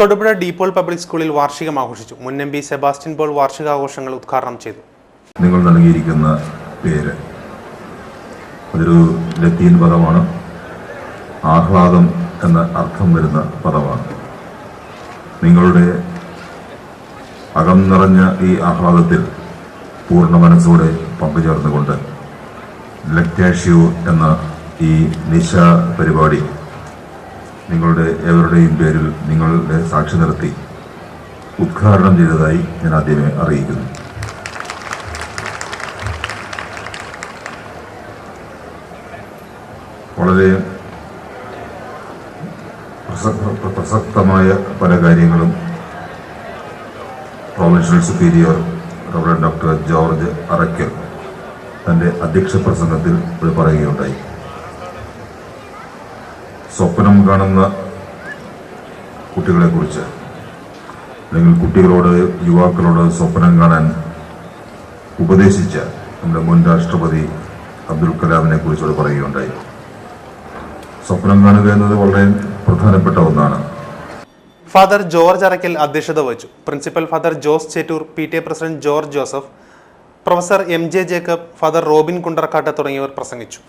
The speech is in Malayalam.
തൊടുപുഴ ഡീപോൾ പബ്ലിക് സ്കൂളിൽ വാർഷികം ആഘോഷിച്ചു. മുൻ എം പി സെബാസ്റ്റ്യൻ പോൾ വാർഷികാഘോഷങ്ങൾ ഉദ്ഘാടനം ചെയ്തു. നിങ്ങൾ നൽകിയിരിക്കുന്ന പേര് അതൊരു ലത്തീൻ പദമാണ്. ആഹ്ലാദം എന്ന അർത്ഥം വരുന്ന പദമാണ്. നിങ്ങളുടെ അകം നിറഞ്ഞ ഈ ആഹ്ലാദത്തിൽ പൂർണ മനസ്സോടെ പങ്കുചേർന്നുകൊണ്ട് ലക്ടാഷ്യോ എന്ന ഈ നിശ പരിപാടി നിങ്ങളുടെ ഏവരുടെയും പേരിൽ നിങ്ങളുടെ സാക്ഷി നിർത്തി ഉദ്ഘാടനം ചെയ്തതായി ഞാൻ ആദ്യമേ അറിയിക്കുന്നു. വളരെ പ്രസക്തമായ പല കാര്യങ്ങളും provincial superior doctor George Arackal തന്റെ അധ്യക്ഷ പ്രസംഗത്തിൽ പറയുകയുണ്ടായി. സ്വപ്നം കാണുന്ന കുട്ടികളെക്കുറിച്ച്. അല്ലെങ്കിൽ കുട്ടികളോട് യുവാക്കളോട് സ്വപ്നം കാണാൻ ഉപദേശിച്ച നമ്മുടെ മുൻ രാഷ്ട്രപതി അബ്ദുൽ കലാമിനെ കുറിച്ചോട് പറയുകയുണ്ടായി. സ്വപ്നം കാണുക എന്നത് വളരെ പ്രധാനപ്പെട്ട ഒന്നാണ്. ഫാദർ ജോർജ് അറയ്ക്കൽ അധ്യക്ഷത വഹിച്ചു. Principal father Jose Chettoor P T A president George Joseph professor M J Jacob father Robin Kundarkattu തുടങ്ങിയവർ പ്രസംഗിച്ചു.